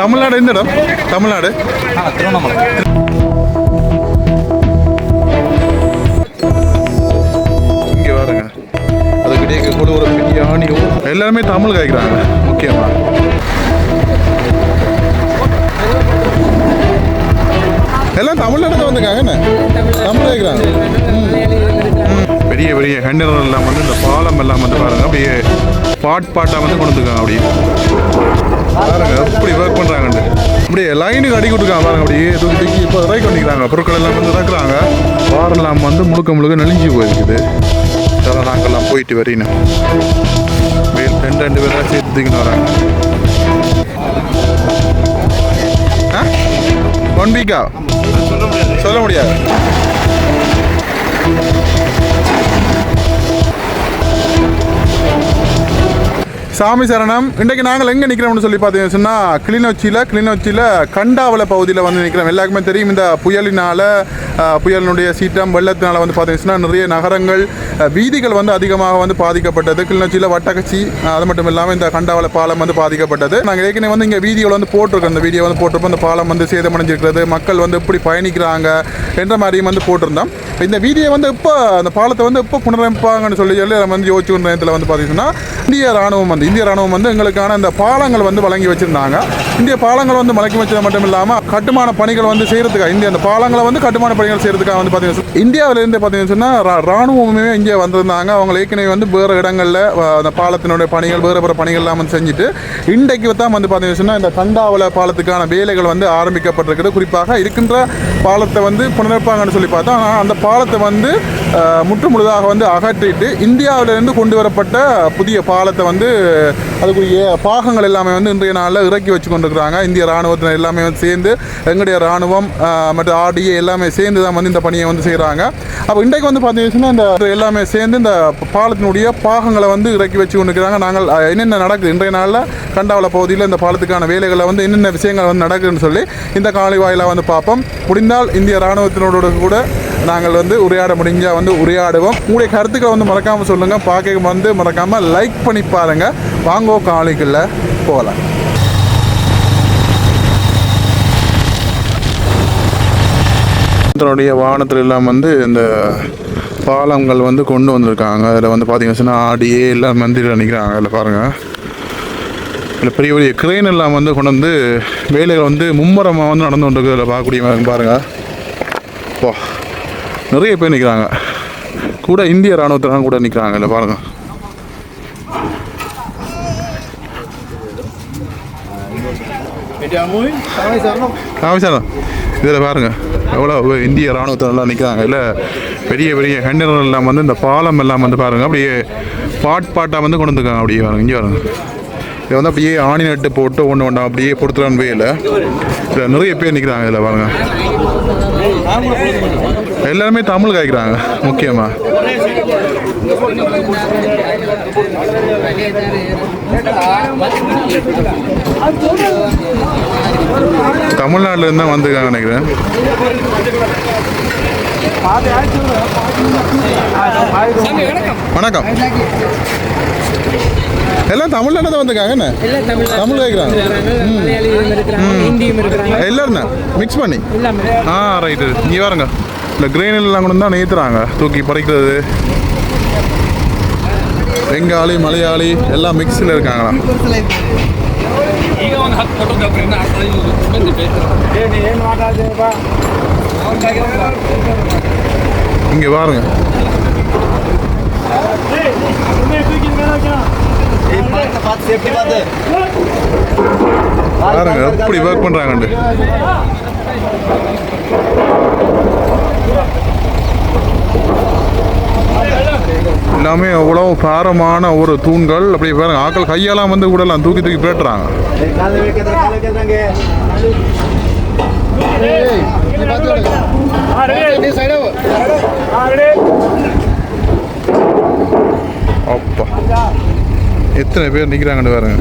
தமிழ்நாடு எந்த இடம்? தமிழ்நாடு. திருவண்ணாமலை. இங்கே பாருங்க அதுக்கிட்டே கூட ஒரு பிரியாணி எல்லாருமே தமிழ் காய்க்கிறாங்க முக்கியமா. எல்லாம் தமிழ்நாடு வந்துருக்காங்க என்ன? தமிழ் காய்க்கிறாங்க. பெரிய பெரிய ஹேண்டர் எல்லாம் வந்து இந்த பாலம் எல்லாம் வந்து பாருங்க அப்படியே பாட் பாட்டாக வந்து கொண்டு வந்துருக்காங்க அப்படியே. பாருங்க எப்படி ஒர்க் பண்ணுறாங்கன்னு அப்படியே லைனுக்கு அடி கொடுத்துருக்காங்க பாருங்க அப்படியே தூக்கி தூக்கி இப்போ ரைக் பண்ணிக்கிறாங்க. பொருட்கள் எல்லாம் வந்து இறக்குறாங்க. வாரெல்லாம் வந்து முழுக்க முழுக்க நெளிஞ்சு போயிருக்குது. அதெல்லாம் நாங்கள்லாம் போயிட்டு வரீங்க. வேல் ரெண்டு ரெண்டு பேராக சேர்த்து வராங்க. ஒன் வீக்கா சொல்ல முடியாது. சாமி சரணம். இன்றைக்கு நாங்கள் எங்கே நிற்கிறோம்னு சொல்லி பார்த்தீங்கன்னு சொன்னால் கிளிநொச்சியில் கிளிநொச்சியில் கண்டாவள பகுதியில் வந்து நிற்கிறோம் எல்லாருக்குமே தெரியும் இந்த புயலினால் புயலினுடைய சீற்றம் வெள்ளத்தினால் வந்து பார்த்தீங்கன்னா நிறைய நகரங்கள் வீதிகள் வந்து அதிகமாக வந்து பாதிக்கப்பட்டது. கிளிநொச்சியில் வட்டக்கச்சி அது மட்டும் இல்லாமல் இந்த கண்டாவள பாலம் வந்து பாதிக்கப்பட்டது. நாங்கள் ஏற்கனவே வந்து இங்கே வீடியோவில் வந்து போட்டிருக்கோம். இந்த வீடியோ வந்து போட்டிருப்போம். இந்த பாலம் வந்து சேதமடைஞ்சிருக்கிறது. மக்கள் வந்து எப்படி பயணிக்கிறாங்க என்ற மாதிரியும் வந்து போட்டிருந்தோம். இந்த வீடியோ வந்து இப்போ அந்த பாலத்தை வந்து இப்போ புனரமைப்பாங்கன்னு சொல்லி சொல்லி நம்ம வந்து யோசிச்சு நேரத்தில் வந்து பார்த்தீங்கன்னா இந்திய ராணுவம் வந்து இந்திய ராணுவம் வந்து எங்களுக்கான அந்த பாலங்கள் வந்து வழங்கி வச்சிருந்தாங்க. இந்திய பாலங்கள் வந்து வழங்கி வச்சது மட்டும் இல்லாமல் கட்டுமான பணிகள் வந்து செய்யறதுக்காக இந்திய அந்த பாலங்களை வந்து கட்டுமான பணிகள் செய்யறதுக்காக வந்து பார்த்தீங்கன்னா இந்தியாவிலேருந்து பார்த்தீங்கன்னு சொன்னால் ராணுவமுமே ராணுவமே இங்கே வந்திருந்தாங்க. அவங்க ஏற்கனவே வந்து வேறு இடங்களில் அந்த பாலத்தினுடைய பணிகள் வேறு வேறு பணிகள்லாம் வந்து செஞ்சுட்டு இன்றைக்கு தான் வந்து பார்த்தீங்கன்னு சொன்னால் இந்த தண்டாவள பாலத்துக்கான வேலைகள் வந்து ஆரம்பிக்கப்பட்டிருக்குது. குறிப்பாக இருக்கின்ற பாலத்தை வந்து புனரப்பாங்கன்னு சொல்லி பார்த்தா ஆனால் அந்த பாலத்தை வந்து முற்று முழுதாக வந்து அகற்றிட்டு இந்தியாவிலிருந்து கொண்டு வரப்பட்ட புதிய பாலத்தை வந்து அதுக்குரிய பாகங்கள் எல்லாமே வந்து இன்றைய நாளில் இறக்கி வச்சு கொண்டிருக்கிறாங்க. இந்திய ராணுவத்தினர் எல்லாமே வந்து சேர்ந்து எங்களுடைய ராணுவம் மற்றும் ஆர்டிஏ எல்லாமே சேர்ந்து தான் வந்து இந்த பணியை வந்து செய்கிறாங்க. அப்போ இன்றைக்கு வந்து பார்த்தீங்கன்னா இந்த எல்லாமே சேர்ந்து இந்த பாலத்தினுடைய பாகங்களை வந்து இறக்கி வச்சு கொண்டிருக்கிறாங்க. நாங்கள் என்னென்ன நடக்குது? இன்றைய நாளில் கண்டாவள பகுதியில் இந்த பாலத்துக்கான வேலைகளை வந்து என்னென்ன விஷயங்கள் வந்து நடக்குதுன்னு சொல்லி இந்த காலை வாயிலாக வந்து பார்ப்போம். முடிந்தால் இந்திய ராணுவத்தினோட கூட நாங்கள் வந்து உரையாட முடிஞ்சால் வந்து உரையாடுவோம். உங்களுடைய கருத்துக்களை வந்து மறக்காமல் சொல்லுங்கள் பார்க்க வந்து மறக்காமல் லைக் பண்ணி பாருங்கள் வாங்கோ காலைக்குள்ள போகலாம் தன்னுடைய வாகனத்தில் எல்லாம் வந்து இந்த பாலங்கள் வந்து கொண்டு வந்திருக்காங்க. அதில் வந்து பார்த்தீங்கன்னா ஆடியே எல்லாம் மந்திரில் நிற்கிறாங்க அதில் பாருங்கள் இல்லை பெரிய பெரிய கிரெயின் எல்லாம் வந்து கொண்டு வந்து வேலைகள் வந்து மும்முரமாக வந்து நடந்து கொண்டிருக்கு அதில் பார்க்கக்கூடிய பாருங்கள் போ நிறைய பேர் நிற்கிறாங்க கூட இந்திய இராணுவத்திலாம் கூட நிற்கிறாங்க இல்லை பாருங்கள் காமிச்சாரம் இதில் பாருங்கள் எவ்வளோ இந்திய இராணுவத்தினர்லாம் நிற்கிறாங்க இல்லை பெரிய பெரிய ஹேண்டர் எல்லாம் வந்து இந்த பாலம் எல்லாம் வந்து பாருங்கள் அப்படியே பாட் பாட்டாக வந்து கொண்டு வந்துருக்காங்க. அப்படியே பாருங்க இங்கே பாருங்கள் இதை வந்து அப்படியே ஆணி நட்டு போட்டு ஒன்று ஒன்றா அப்படியே கொடுத்துருவானுபே இல்லை இதில் நிறைய பேர் நிற்கிறாங்க இதில் பாருங்கள் எல்லாருமே தமிழ் காய்க்கிறாங்க முக்கியமாக தமிழ்நாட்டில் இருந்து தான் வந்திருக்காங்க நினைக்கிறேன். வணக்கம். எல்லாம் தமிழ்நாட்டில் தான் வந்திருக்காங்க என்ன? தமிழ் கேட்குறாங்க எல்லாரும்? மிக்ஸ் பண்ணி? ஆ ரைட்டு இங்கே பாருங்க இந்த கிரெயினெல்லாம் கொண்டு தான் நேத்துறாங்க தூக்கி பறிக்கிறது. பெங்காலி மலையாளி எல்லாம் மிக்ஸில் இருக்காங்களா இங்கே பாருங்க. பாருங்க எப்படி ஒர்க் பண்ணுறாங்கண்டு எல்லாமே அவ்வளோ பாரமான ஒரு தூண்கள். அப்படி பாருங்க ஆக்கள் கையெல்லாம் வந்து கூடலாம் தூக்கி தூக்கி பேட்டுறாங்க. அப்பா எத்தனை பேர் நிற்கிறாங்கன்னு பாருங்க.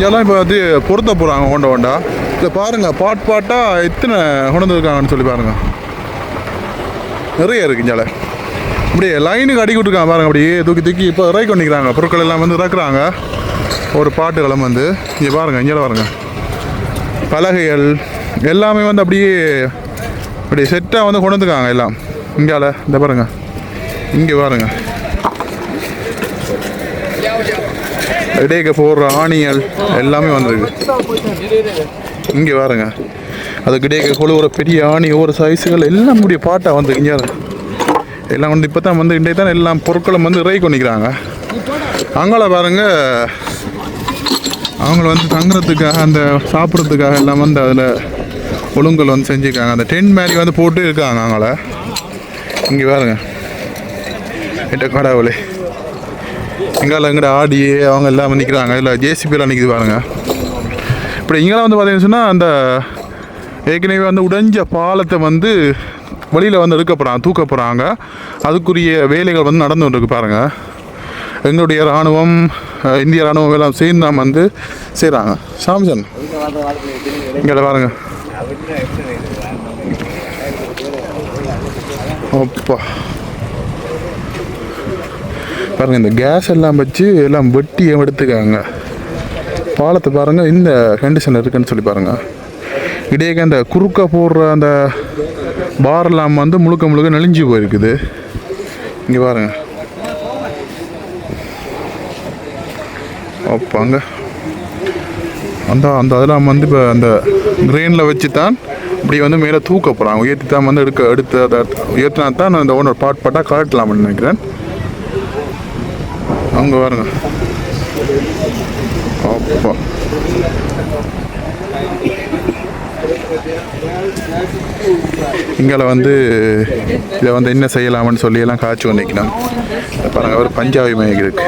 இங்கெல்லாம் இப்போ வந்து பொருத்த போகிறாங்க ஹோண்டா ஹோண்டா. இதை பாருங்கள் பாட் பாட்டாக எத்தனை கொண்டு வந்துருக்காங்கன்னு சொல்லி பாருங்கள் நிறைய இருக்குது இங்கால அப்படியே லைனுக்கு அடி விட்டுருக்காங்க பாருங்க அப்படியே தூக்கி தூக்கி இப்போ இறக்கி பண்ணிக்கிறாங்க பொருட்கள் எல்லாம் வந்து இறக்குறாங்க. ஒரு பாட்டுகளும் வந்து இங்கே பாருங்கள் இங்கே பாருங்க. பலகைகள் எல்லாமே வந்து அப்படியே அப்படியே செட்டாக வந்து கொண்டு வந்துருக்காங்க எல்லாம். இங்கால இந்த பாருங்கள் இங்கே பாருங்க. இடையக்க போடுற ஆணிகள் எல்லாமே வந்திருக்கு. இங்கே பாருங்க. அதுக்கு இடையக்க கொழுவுற பெரிய ஆணி ஒவ்வொரு சைஸுகள் எல்லாம் முடிய பாட்டாக வந்து இங்கே எல்லாம் வந்து இப்போ தான் வந்து இன்றைய தான் எல்லாம் பொருட்களும் வந்து இறை கொண்டிக்கிறாங்க அங்கால பாருங்க. அவங்கள வந்து தங்குறதுக்காக அந்த சாப்பிட்றதுக்காக எல்லாம் வந்து அதில் ஒழுங்கல் வந்து செஞ்சுருக்காங்க. அந்த டென்ட் மாதிரி வந்து போட்டு இருக்காங்க அவங்கள. இங்கே பாருங்க. எட்ட கடவுளே. இங்கால எங்கட ஆடி அவங்க எல்லாம் நிற்கிறாங்க இல்லை ஜேசிபிலாம் நிற்கிது பாருங்க. இப்படி இங்கெல்லாம் வந்து பார்த்தீங்கன்னு சொன்னால் அந்த ஏற்கனவே வந்து உடைஞ்ச பாலத்தை வந்து வழியில் வந்து எடுக்க போகிறாங்க தூக்க போகிறாங்க அதுக்குரிய வேலைகள் வந்து நடந்து கொண்டிருக்கு பாருங்கள் எங்களுடைய இராணுவம் இந்திய இராணுவம் எல்லாம் சேர்ந்து தான் வந்து செய்கிறாங்க சாம்சன் இங்கே பாருங்க. அப்பா. பாருங்க இந்த கேஸ் எல்லாம் வச்சு எல்லாம் வெட்டி எடுத்துக்காங்க. பாலத்தை பாருங்க இந்த கண்டிஷன் இருக்குன்னு சொல்லி பாருங்க. இடையே அந்த குறுக்க போடுற அந்த பார் எல்லாம் வந்து முழுக்க முழுக்க நெளிஞ்சு போயிருக்குது. இங்கே பாருங்க. வைப்பாங்க அந்த அந்த அதெல்லாம் வந்து இப்போ அந்த கிரெயினில் வச்சு தான் இப்படி வந்து மேலே தூக்க போகிறாங்க உயர்த்தி தான் வந்து எடுக்க எடுத்து அதை உயர்த்தினா தான் அந்த ஓனர் பாட் பாட்டாக காட்டலாம்னு நினைக்கிறேன். அங்கே பாருங்க அப்பா இங்கே வந்து இதை வந்து என்ன செய்யலாம்னு சொல்லி எல்லாம் காய்ச்சி கொண்டிக்கணும் பாருங்க ஒரு பஞ்சாபி மேக் இருக்கு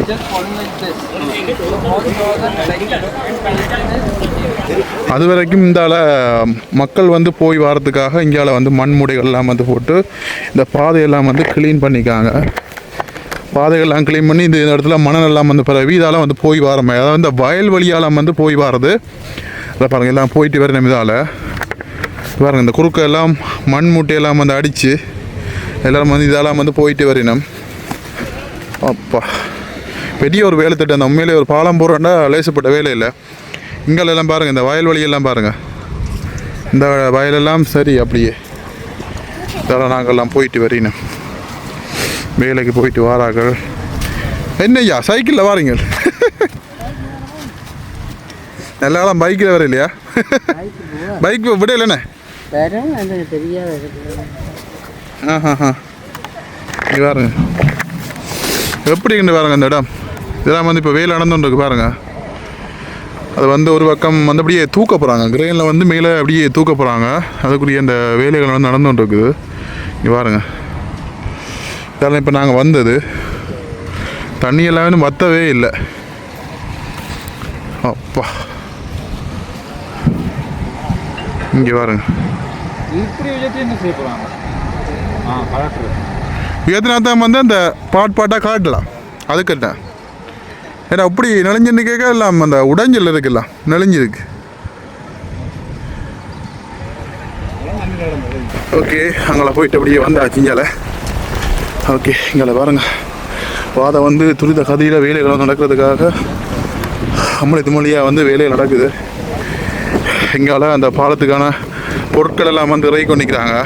Just following like this. அது வரைக்கும் இந்தால மக்கள் வந்து போய் வரதுக்காக இங்கால வந்து மண் எல்லாம் வந்து போட்டு இந்த பாதையெல்லாம் வந்து க்ளீன் பண்ணிக்காங்க. பாதைகள்லாம் க்ளீன் பண்ணி இந்த இடத்துல மணல் எல்லாம் வந்து பரவி இதால் வந்து போய் வரமே. அதாவது இந்த வயல் வழியாலாம் வந்து போய் வரது. அதை பாருங்கள் எல்லாம் போயிட்டு வரணும் இதால். பாருங்கள் இந்த குறுக்க எல்லாம் மண் மூட்டையெல்லாம் வந்து அடித்து எல்லோரும் வந்து இதெல்லாம் வந்து போயிட்டு வரணும். அப்பா. பெரிய ஒரு வேலை திட்டம் அந்த உண்மையிலே ஒரு பாலம் போடுறோன்னா லேசப்பட்ட வேலை இல்லை. இங்கெல்லாம் பாருங்கள் இந்த வயல் வழியெல்லாம் பாருங்கள் இந்த வயலெல்லாம் சரி அப்படியே. இதெல்லாம் நாங்கள்லாம் போயிட்டு வரினோம் வேலைக்கு போயிட்டு வாரார்கள். என்னய்யா சைக்கிளில் வாரீங்க? நல்லாலாம் பைக்கில் வர இல்லையா? பைக் விட இல்லைண்ணே? வரும் அது தெரியாது ஆஹா இங்கே பாருங்க. எப்படி இருந்து பாருங்க அந்த இடம்? இதெல்லாம் வந்து இப்போ வெயில் நடந்துருக்கு பாருங்க. அது வந்து ஒரு பக்கம் வந்து அப்படியே தூக்க போகிறாங்க கிரெயினில் வந்து மேலே அப்படியே தூக்க போகிறாங்க அதுக்குரிய அந்த வேலைகள் வந்து நடந்துட்டு இருக்குது இங்கே பாருங்க. இதெல்லாம் இப்போ நாங்கள் வந்தது. தண்ணி எல்லாமே வத்தவே இல்லை. அப்பா. இங்கே பாருங்க. எத்தனை தான் வந்து அந்த பாட் பாட்டாக காட்டலாம். அதுக்கு என்ன ஏன்னா அப்படி நெளிஞ்சுன்னு கேட்க எல்லாம் அந்த உடைஞ்சல் இருக்குல்ல நெளிஞ்சிருக்கு. ஓகே அங்கே போயிட்டு அப்படியே வந்தாச்சு இங்கே ஓகே இங்கே பாருங்க. பாதை வந்து துரித கதையில் வேலைகள் நடக்கிறதுக்காக அம்மளத்து மொழியாக வந்து வேலைகள் நடக்குது. இங்கால அந்த பாலத்துக்கான பொருட்கள் எல்லாம் வந்து இறக்கி கொண்டிக்கிறாங்க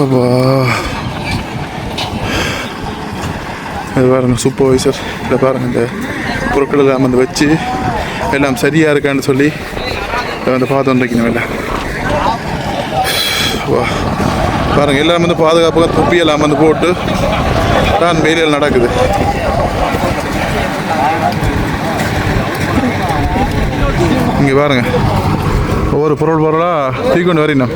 அப்பா. இது பாருங்க சூப்பர்வைசர் இதை பாருங்க இந்த பொருட்கள் எல்லாம் வந்து வச்சு எல்லாம் சரியாக இருக்கான்னு சொல்லி இதை வந்து பார்த்து வந்துருக்கணும் எல்லாம் வா. பாருங்க எல்லாம் வந்து பாதுகாப்பாக தொப்பியெல்லாம் வந்து போட்டு தான் வேலையில் நடக்குது. இங்கே பாருங்க ஒவ்வொரு பொருள் பொருளாக தூக்கொண்டு வரணும்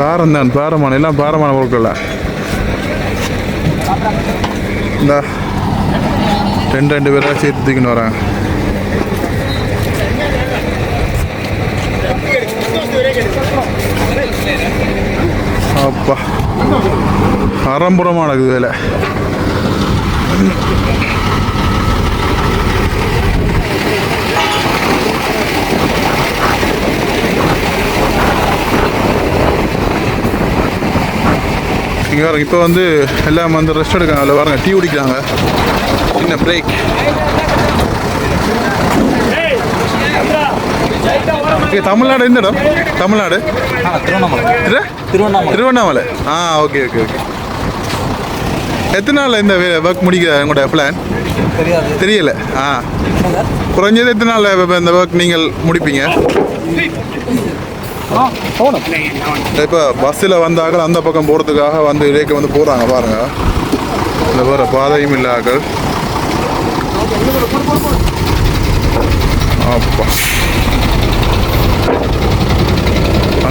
பாரம் தான் பாரமான எல்லாம் பாரமான பொருட்கள் இந்த ரெண்டு ரெண்டு பேராக சேர்த்து தூக்கின்னு வராங்க. அப்பா அறம்புறமாக நடக்குது வேலை. இங்கே பாருங்க இப்போ வந்து எல்லாம் வந்து ரெஸ்ட் எடுக்காங்க அதில் பாருங்க டீ குடிக்கிறாங்க. சின்ன பிரேக் இங்கே தமிழ்நாடு எந்த இடம்? தமிழ்நாடு? திருவண்ணாமலை. திரு திருவண்ணாமலை. திருவண்ணாமலை. ஆ ஓகே ஓகே ஓகே எத்தனை நாளில் இந்த ஒர்க் முடிக்கிற உங்களோட பிளான் தெரியல. ஆ. குறைஞ்சது எத்தனை நாளில் இந்த ஒர்க் நீங்கள் முடிப்பீங்க? இப்போ பஸ்ஸில் வந்தாக்கள் அந்த பக்கம் போகிறதுக்காக வந்து இடைக்க வந்து போகிறாங்க பாருங்க. இந்த வேறு பாதையும் இல்லாக்கள் அப்பா.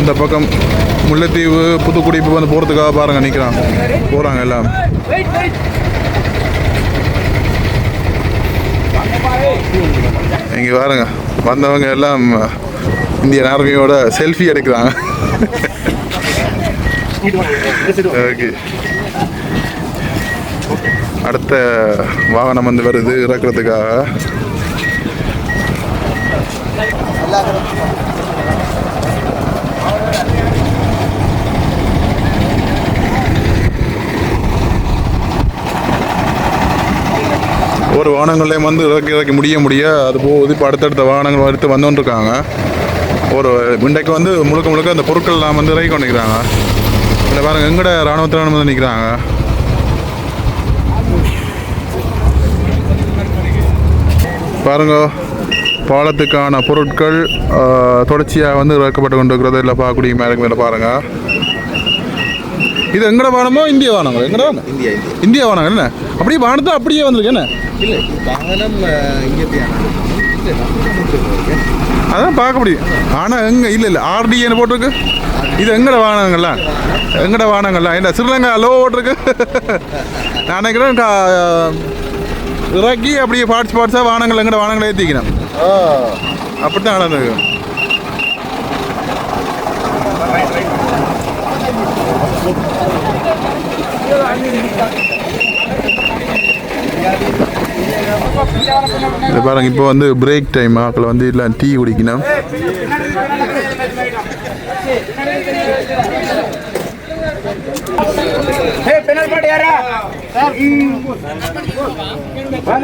அந்த பக்கம் முல்லைத்தீவு புதுக்குடி இப்போ வந்து போகிறதுக்காக பாருங்க நிற்கிறாங்க போகிறாங்க எல்லாம். இங்கே பாருங்க வந்தவங்க எல்லாம் இந்தியன் ஆர்மியோட செல்ஃபி எடுக்கிறாங்க. ஓகே. அடுத்த வாகனம் வந்து வருது இறக்குறதுக்காக. ஒரு வாகனங்களையும் வந்து இறக்கி இறக்கி முடிய முடிய அது போகுது இப்போ அடுத்தடுத்த வாகனங்கள் எடுத்து வந்துட்டுருக்காங்க ஒரு இன்றைக்கு வந்து முழுக்க முழுக்க அந்த பொருட்கள்லாம் வந்து இறக்கி கொண்டு நிற்கிறாங்க இல்லை பாருங்க எங்கட இராணுவத்திரான வந்து நிற்கிறாங்க பாருங்க பாலத்துக்கான பொருட்கள் தொடர்ச்சியாக வந்து இறக்கப்பட்டு கொண்டு இருக்கிறது இல்லை பார்க்கக்கூடிய மேலே மேலே பாருங்க. இது எங்கட வானமோ இந்திய வானங்களா? எங்கட வானம் இந்தியா இந்தியா. இந்தியா வானங்கள் என்ன? அப்படியே வானத்தை அப்படியே வந்திருக்கு என்ன? இல்லை வாகனம் அதான் பார்க்க முடியும் ஆனால் எங்க இல்லை இல்லை ஆர்டிஏன்னு போட்டிருக்கு. இது எங்கட வாகனங்கள்லாம் எங்கட வாகனங்கள்லாம் இல்லை ஸ்ரீலங்கா லோ போட்டிருக்கு. நான் நினைக்கிறேன் இறக்கி அப்படியே பார்ட்ஸ் பார்ட்ஸாக வாகனங்கள் எங்கட வாகனங்களை ஏற்றிக்கணும் அப்படி தான் நடந்தது இதை பாருங்க இப்போ வந்து பிரேக் டைம் ஆக்கில் வந்து இல்லை டீ குடிக்கணும்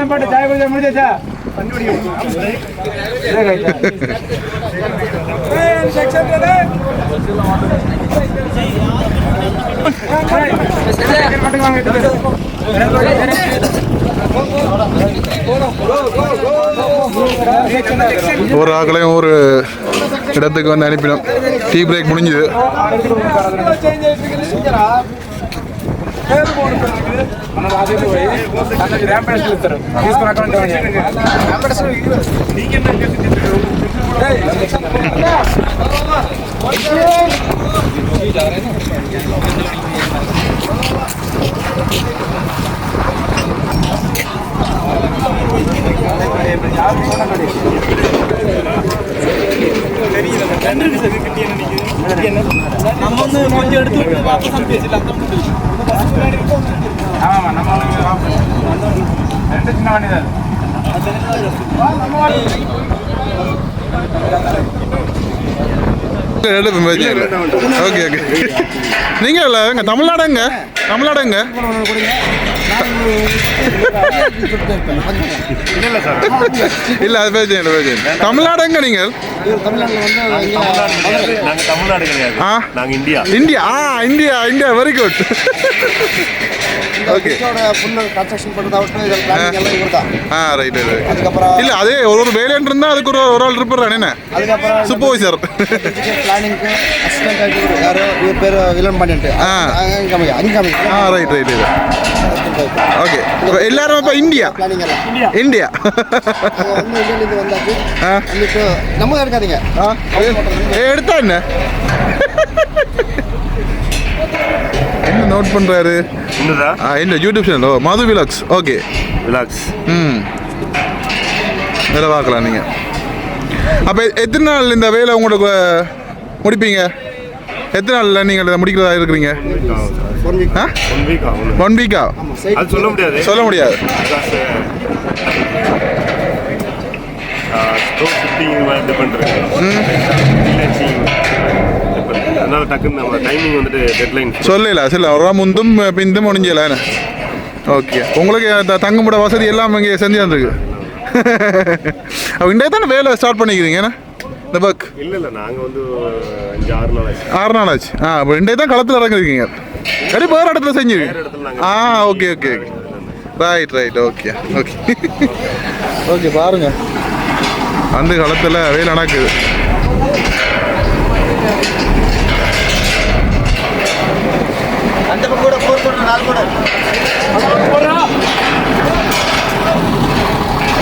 பாட்டு ஒரு ஆக்களையும் ஒரு இடத்துக்கு வந்து அனுப்பினோம். டீ பிரேக் முடிஞ்சுது. நம்ம வந்து கொஞ்சம் எடுத்து விட்டு நம்ம ரெண்டு சின்ன வண்டி தான் ஓகே ஓகே நீங்கள் இல்லை தமிழ்நாடுங்க தமிழ்நாடுங்க இல்லை அது பேசுங்க இல்லை பேசுங்க தமிழ்நாடுங்க நீங்கள்? India India. ஆ இந்தியா இந்தியா வெரி குட் இல்லை அதே ஒரு ஒரு வேலைன்னு அதுக்கு ஒரு ஒரு ஆள் இருப்பார் என்ன? சூப்பர்வைசர் பிளானிங்க்கு பேர் வில்லன் பண்ணிட்டு ஆ. ரைட் ரைட் ஓகே எல்லாரும் இப்போ இந்தியா இந்தியா நம்ம இருக்காதீங்க ஆ. ஏ, எடுத்தா என்ன? என்ன நோட் பண்ணுறாரு என்ன யூடியூப் சேனல் ஓ? மது விலாக்ஸ் ஓகே ரிலாக்ஸ் ம். வேலை பார்க்கலாம் நீங்கள் அப்போ எத்தனை நாள் இந்த வேலை உங்களுக்கு முடிப்பீங்க? எத்தனை நாளில் நீங்கள் இதை முடிக்கிறதா இருக்கிறீங்க? ஒன் வீக்கா சொல்ல முடியாது. சொல்ல முடியாது. அதனால டக்குன்னு நம்ம டைமிங் வந்துட்டு டெட்லைன் சொல்லல சில ஒரு முந்தும் பிந்தும் முடிஞ்சல ஓகே உங்களுக்கு தங்குமிட வசதி எல்லாம் இங்கே செஞ்சு தந்துருக்கு. அப்போ இன்றைய தானே வேலை ஸ்டார்ட் பண்ணிக்கிறீங்க என்ன? இந்த பக் இல்லை இல்லை நாங்கள் வந்து அஞ்சு ஆறு நாள் ஆச்சு. ஆறு நாள் ஆச்சு. ஆ இப்போ இன்றைய தான் களத்தில் இறங்கிருக்கீங்க கடி வேறு இடத்துல நாங்க ஆ okay okay okay right right okay okay okay பாருங்க. அந்த காலத்தில் வேலை நடக்குது. அந்த பக்கம் கூட ஃபோர் போட்டு நாலு கூட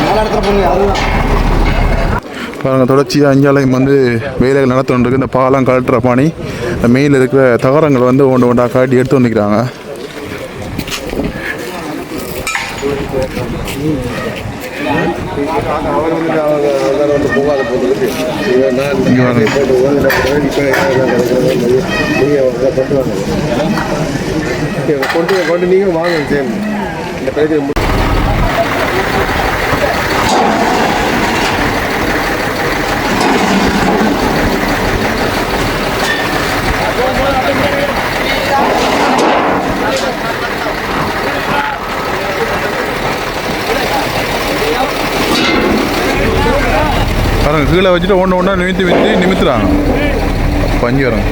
நாலு இடத்துல போங்க அதுதான். நாங்கள் தொடர்ச்சியாக அஞ்சாலையும் வந்து வேலைகள் நடத்திட்டு இந்த பாலம் கலட்டுற பாணி இந்த இருக்கிற தகரங்கள் வந்து ஒன்று ஒன்றா காட்டி எடுத்து வந்துக்கிறாங்க கொண்டு கொண்டு நீங்க வாங்க சேம் இந்த பிரச்சனை பாருங்க கீழே வச்சுட்டு ஒன்று ஒன்றா நிமித்தி நிமித்தி நிமித்துறாங்க. பஞ்சு வரும்.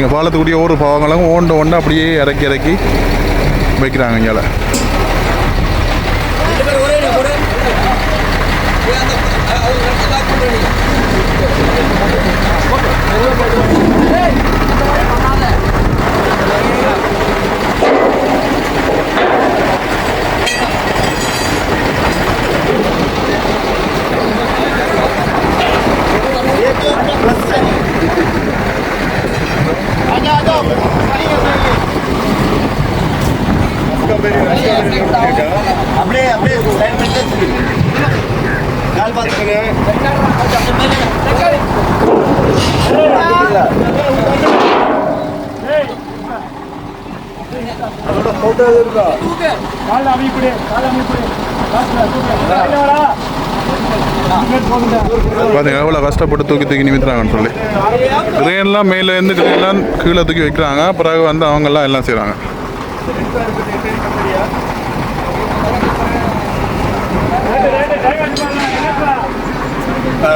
பார்த்தீங்க பாலத்துக்குரிய ஒவ்வொரு பாவங்களும் ஓண்டு ஒன்று அப்படியே இறக்கி இறக்கி வைக்கிறாங்க இங்கே அப்படியே அப்படியே லைன் பண்ணி கால் பார்த்துக்கங்க பார்த்தீங்க எவ்வளவு கஷ்டப்பட்டு தூக்கி தூக்கி நிமித்துறாங்கன்னு சொல்லி. கிரெயின்லாம் மேலேருந்து கிரெயின்லாம் கீழே தூக்கி வைக்கிறாங்க. பிறகு வந்து அவங்க எல்லாம் எல்லாம் செய்கிறாங்க ஆ.